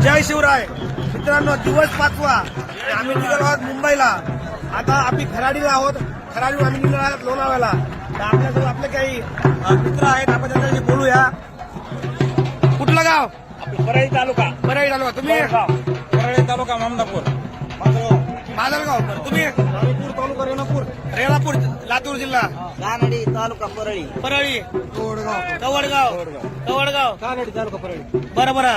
जय शिवराय. मित्रांनो दिवस पाचवा. आम्ही निघालो आहोत मुंबईला. आता आम्ही खराडीला आहोत. खराडीवर आम्ही निघालो आहोत लोणावळ्याला. तर आपल्यासोबत आपले काही मित्र आहेत. आपण त्यांच्याशी बोलूया. कुठलं गाव? परळी तालुका. परळी तालुका. तुम्ही? परळी तालुका ममदापूर. माजलगाव. तुम्ही? तालुका रेणापूर. रेणापूर लातूर जिल्हा. कानडी तालुका परळी. परळी. कवडगाव. कवडगाव. कानडी तालुका परळी. बरं बरं.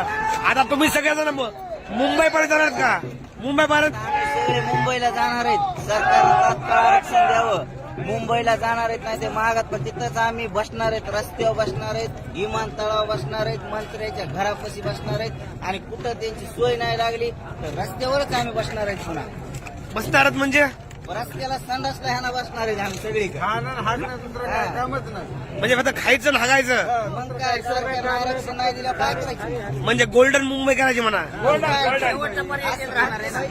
आता तुम्ही सगळेजण मु- मुंबईपर्यंत जाणार आहेत का मुंबईपर्यंत सगळे मुंबईला जाणार आहेत. सरकारनं तात्काळ आरक्षण द्यावं. मुंबईला जाणार आहेत नाही ते महागात. पण तिथंच आम्ही बसणार आहेत रस्त्यावर बसणार आहेत विमानतळावर बसणार आहेत मंत्र्याच्या घरापाशी बसणार आहेत. आणि कुठं त्यांची सोय नाही लागली तर रस्त्यावरच आम्ही बसणार आहेत पुन्हा. बसणार म्हणजे? रस्त्याला बसणार आम्ही सगळी. म्हणजे फक्त खायचं आणि हागायचं? मग काय सरकारनं आरक्षण नाही दिलं काय करायचं? म्हणजे गोल्डन मुंबई करायची म्हणा. शेवटचा पर्याय तेच राहणार आहे ना.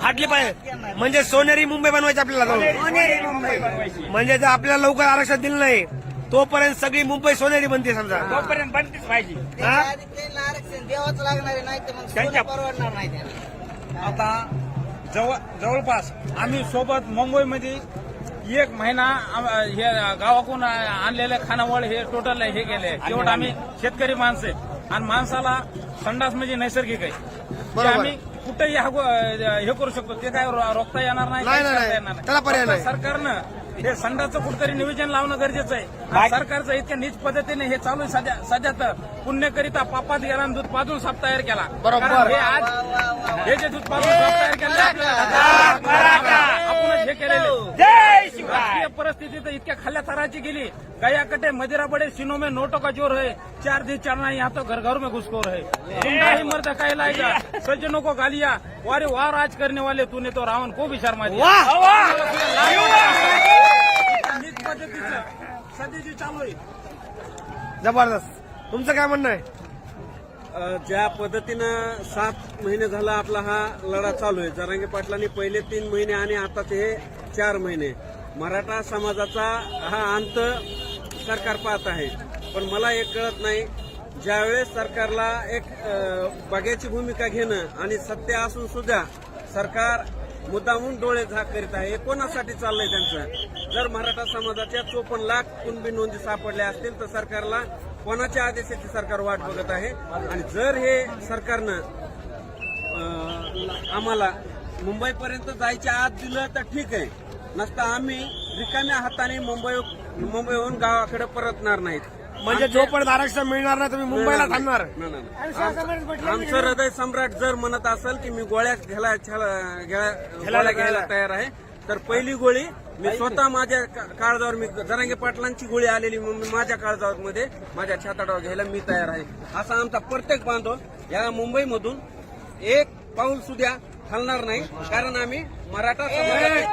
फाटली पाहिजे म्हणजे सोनेरी मुंबई बनवायची आपल्याला जाऊन. म्हणजे जर आपल्याला लवकर आरक्षण दिलं नाही तोपर्यंत सगळी मुंबई सोनेरी बनते समजा. तोपर्यंत बनतेच पाहिजे. त्याच्या आधी त्यांना आरक्षण द्यावंच लागणार आहे नाही तर मग सोनं त्यांच्या- परवडणार नाही त्यांना. आता जवळ जवळपास आम्ही सोबत मुंबईमध्ये एक महिना हे गावाकडून आणलेले खानावळ हे टोटल हे केले शेवट आम्ही शेतकरी माणसं आहेत आणि माणसाला संडास म्हणजे नैसर्गिक आहे. आम्ही कुठेही हे करू शकतो ते काय रोखता येणार नाही. सरकारनं हे संडासचं कुठेतरी नियोजन लावणं गरजेचं आहे सरकारचं इतक्या नीच पद्धतीने हे चालू आहे सध्या सध्या तर पुण्यकरिता पापात गेला दूध पाजून साप तयार केला बरोबर. हे आज. हे जे दूध पाजून साप तयार केलं परिस्थिती तर इतक्या खाल्ल्या तराची गेली. गया कटे मदिरा बडे सिनो में नोटों का जोर है चार दिन चढ़ना यहाँ तो घर घर में घुसखोर है जिंदा ही मर्द कहलाएगा सज्जनों को गालिया. वारे वार राज करने वाले तूने तो रावण को भी शर्मा दिया सध्याची चालू आहे. जबरदस्त. तुमचं काय म्हणणं आहे? अ, ज्या पद्धतीनं सात महिने झाला आपला हा लढा चालू आहे जरांगे पाटलांनी पहिले तीन महिने आणि आता ते चार महिने. मराठा समाजाचा हा अंत सरकार पाहत आहे. पण मला एक कळत नाही ज्यावेळेस सरकारला एक बघ्याची भूमिका घेणं आणि सत्य असून सुद्धा सरकार मुद्दामून डोळे झाक करीत आहे हे कोणासाठी चाललंय त्यांचं? जर मराठा समाजाच्या चोपन्न लाख कुणबी नोंदी सापडल्या असतील तर सरकारला कोणाच्या आदेशाची सरकार वाट बघत आहे? आणि जर हे सरकारनं आम्हाला मुंबईपर्यंत जायच्या आत दिलं तर ठीक आहे. नसतं आम्ही रिकाम्या हाताने मुंबई मुंबईहून गावाकडे परतणार नाहीत. म्हणजे जोपर्यंत आरक्षण मिळणार नाही तुम्ही मुंबईला थांबणार. आमचं हृदय सम्राट जर म्हणत असेल की मी गोळ्या घ्यायला छाला- घ्या- गोळ्या घ्यायला तयार आहे. तर पहिली गोळी मी स्वतः माझ्या का- काळजावर मी जरांगे पाटलांची गोळी आलेली माझ्या काळजावर मध्ये माझ्या छाताडावर घ्यायला मी तयार आहे. असा आमचा प्रत्येक बांधव या मुंबईमधून एक पाऊल सुद्धा हलणार नाही कारण आम्ही मराठा. समाजाचे